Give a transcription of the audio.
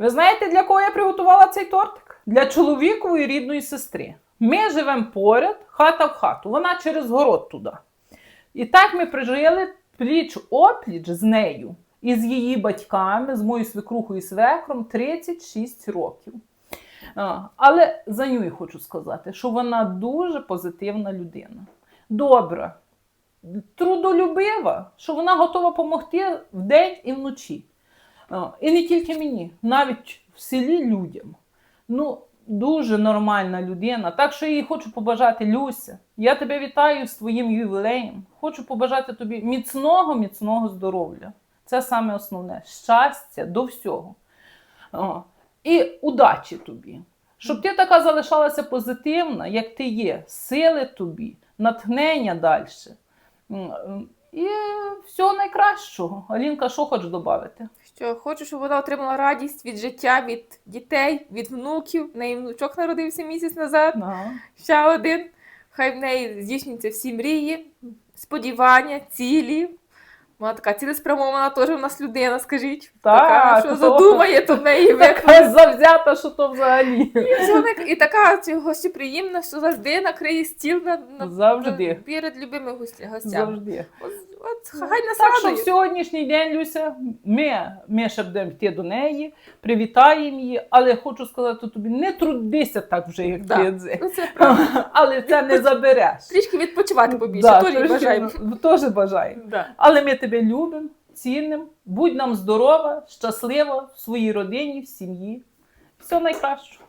Ви знаєте, для кого я приготувала цей тортик? Для чоловікової рідної сестри. Ми живемо поряд, хата в хату. Вона через город туди. І так ми прожили пліч опліч з нею і з її батьками, з моєю свекрухою і свекром 36 років. Але за нього хочу сказати, що вона дуже позитивна людина. Добра, трудолюбива, що вона готова допомогти вдень і вночі. І не тільки мені, навіть в селі людям. Ну, дуже нормальна людина. Так що я їй хочу побажати, Люся. Я тебе вітаю з твоїм ювілеєм. Хочу побажати тобі міцного, міцного здоров'я. Це саме основне щастя до всього. О, і удачі тобі. Щоб ти така залишалася позитивна, як ти є, сили тобі, натхнення далі. І всього найкращого. Алінка, що хочеш додати? Що хочу, щоб вона отримала радість від життя, від дітей, від внуків. В неї внучок народився місяць назад. Ще один. Хай в неї здійснюються всі мрії, сподівання, цілі. Вона така цілеспрямована теж у нас людина, скажіть. Так, така, що то- задумає, то в неї. Така завзята, що то взагалі. І, і така ці, гостєприємна, що завжди накриє стіл на, на, Завжди. перед любими гостями. Завжди. От, от, хай нас Так що в сьогоднішній день, Люся, ми, ми ще будемо йти до неї, привітаємо її, але хочу сказати тобі, не трудися так вже, як Да. ти. дзе. Ну, це правда. Але це не забереш. Трішки відпочивати побільше, Да, теж трошки, бажаємо. ну, Теж бажаємо. Да. Але ми тебе любимо, цінимо. Будь нам здорова, щаслива в своїй родині, в сім'ї. Все найкраще.